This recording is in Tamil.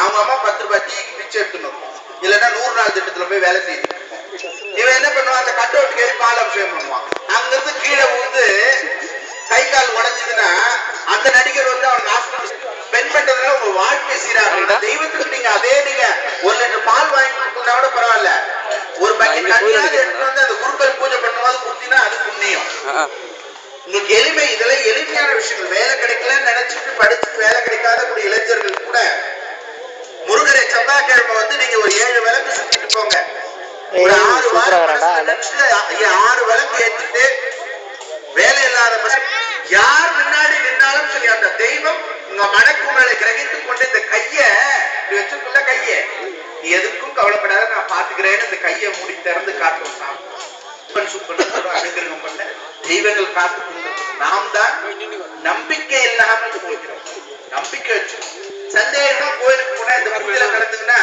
அவங்க அம்மா பத்து ரூபாய் டீக்கு பிச்சை எடுத்துணும் இல்லைன்னா நூறு நாள் திட்டத்துல போய் வேலை செய்யுது இவன் என்ன பண்ணுவான்? அந்த கட் அவுட் கேரி பால் அபிஷேகம் பண்ணுவான். அங்கிருந்து கீழே வந்து கை கால் உடைஞ்சதுன்னா அந்த நடிகர் வந்து அவனுக்கு ஹாஸ்பிட்டல் ஸ்பெண்ட் பண்றதுனால உங்க வாழ்க்கை சீராக தெய்வத்துக்கு நீங்க அதே நீங்க ஒரு லிட்டர் பால் வாங்கி கொடுத்தா கூட பரவாயில்ல. ஒரு பக்கெட் தண்ணியாவது எடுத்துட்டு வந்து அந்த குருக்கள் பூஜை பண்ணும்போது கொடுத்தீங்கன்னா அது புண்ணியம். உங்களுக்கு எளிமை இதெல்லாம் எளிமையான விஷயங்கள். வேலை கிடைக்கலன்னு செவ்வாய்க்கிழமை வந்து நீங்க ஒரு ஏழு விளக்கு சுத்திட்டு போங்க. ஒரு ஆறு ஆறு விளக்கு ஏத்திட்டு வேலை இல்லாத யார் முன்னாடி நின்னாலும் சரி அந்த தெய்வம் உங்க மனக்குமலை கிரகித்துக் கொண்டு இந்த கைய இப்படி வச்சிருக்குள்ள கைய? நீ எதுக்கும் கவலைப்படாத நான் பாத்துக்கிறேன்னு இந்த கையை மூடி திறந்து காட்டும் சாமி. அனுகிரகம் பண்ண தெய்வங்கள் காத்து நாம் தான் நம்பிக்கை இல்லாமல் போகிறோம். போனா இந்த பூஜையில நடந்ததுன்னா